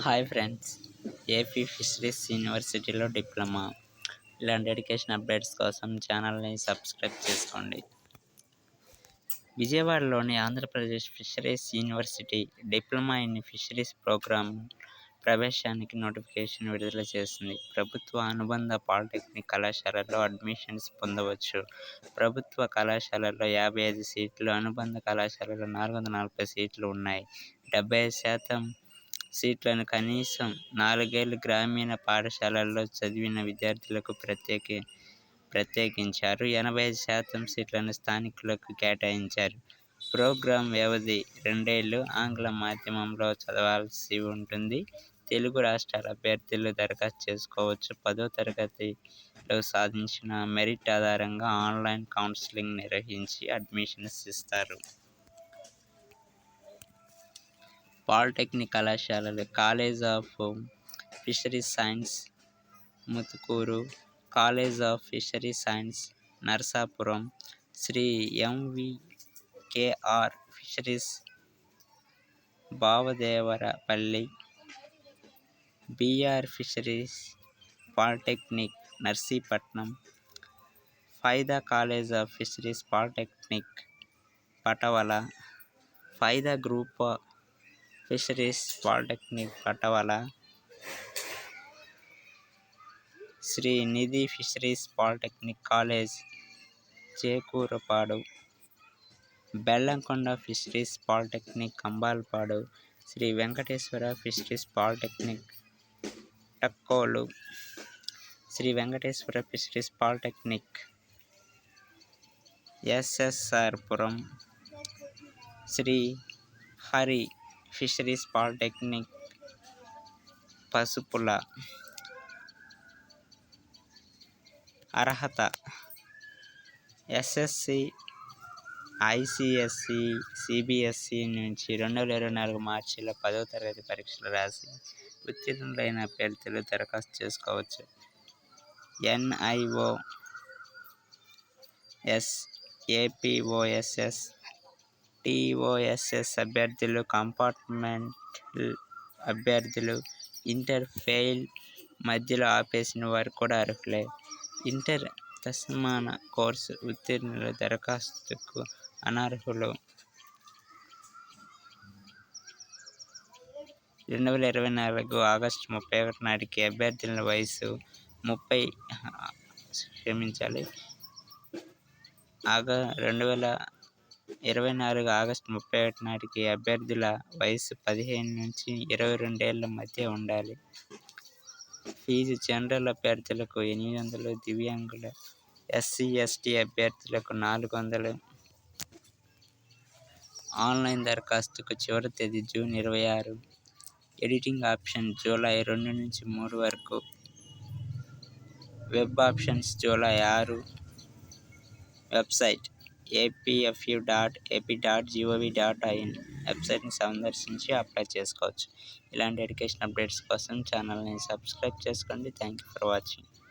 Hi friends AP fisheries యూనివర్సిటీలో diploma ఇలాంటి education updates కోసం ఛానల్ని సబ్స్క్రైబ్ చేసుకోండి. విజయవాడలోని Andhra Pradesh fisheries university diploma in fisheries programme ప్రవేశానికి నోటిఫికేషన్ విడుదల చేసింది. ప్రభుత్వ అనుబంధ పాలిటెక్నిక్ కళాశాలలో అడ్మిషన్స్ పొందవచ్చు. ప్రభుత్వ కళాశాలలో యాభై ఐదు సీట్లు అనుబంధ కళాశాలలో నాలుగు వందల నలభై సీట్లు ఉన్నాయి. డెబ్బై శాతం సీట్లను కనీసం నాలుగేళ్ళు గ్రామీణ పాఠశాలల్లో చదివిన విద్యార్థులకు ప్రత్యేకి ప్రత్యేకించారు. ఎనభై ఐదు శాతం సీట్లను స్థానికులకు కేటాయించారు. ప్రోగ్రాం వ్యవధి రెండేళ్ళు ఆంగ్ల మాధ్యమంలో చదవాల్సి ఉంటుంది. తెలుగు రాష్ట్రాల అభ్యర్థులు దరఖాస్తు చేసుకోవచ్చు. పదో తరగతిలో సాధించిన మెరిట్ ఆధారంగా ఆన్లైన్ కౌన్సిలింగ్ నిర్వహించి అడ్మిషన్స్ ఇస్తారు. పాలిటెక్నిక్ కళాశాలలు college of fisheries science Muthukur college of fisheries science Narasapuram Shri MVKR fisheries Bhavadevarapalli BR fisheries polytechnic Narsipatnam Faida college of fisheries polytechnic Patavala Faida group fisheries polytechnic Patavala Shri Nidhi fisheries polytechnic college Chekurapadu. Bellamkonda fisheries polytechnic Kambalpadu Shri Venkateswara fisheries polytechnic Takkolu. Shri Venkateswara fisheries polytechnic SSRpuram. Shri Hari fisheries polytechnic Pasupula అర్హత SSC ICSC CBSE నుంచి రెండు వేల ఇరవై నాలుగు మార్చిలో పదో తరగతి పరీక్షలు రాసి ఉత్తీర్ణులైన అభ్యర్థులు దరఖాస్తు చేసుకోవచ్చు. ఎన్ఐఓ ఎస్ ఏపీఓఎస్ఎస్ టీఓఎస్ఎస్ అభ్యర్థులు కంపార్ట్మెంట్ అభ్యర్థులు ఇంటర్ ఫెయిల్ మధ్యలో ఆపేసిన వారు కూడా అర్హులే. ఇంటర్ దశమాన కోర్సు ఉత్తీర్ణుల దరఖాస్తుకు అనర్హులు. రెండు వేల ఇరవై నాలుగు ఆగస్టు ముప్పై ఒకటి నాటికి అభ్యర్థుల వయసు ముప్పై క్షమించాలి. ఆగా రెండు వేల ఇరవై నాలుగు ఆగస్టు ముప్పై ఒకటి నాటికి అభ్యర్థుల వయసు పదిహేను నుంచి ఇరవై రెండేళ్ళ మధ్య ఉండాలి. ఫీజు జనరల్ అభ్యర్థులకు ఎనిమిది వందలు దివ్యాంగుల ఎస్సీ ఎస్టీ అభ్యర్థులకు నాలుగు వందలు. ఆన్లైన్ దరఖాస్తుకు చివరి తేదీ జూన్ ఇరవై ఆరు. ఎడిటింగ్ ఆప్షన్ జూలై రెండు నుంచి మూడు వరకు. వెబ్ ఆప్షన్స్ జూలై ఆరు. Website APFU dot AP dot GOV dot IN వెబ్సైట్ని సందర్శించి అప్లై చేసుకోవచ్చు. ఇలాంటి ఎడ్యుకేషన్ అప్డేట్స్ కోసం ఛానల్ని సబ్స్క్రైబ్ చేసుకోండి. Thank you for watching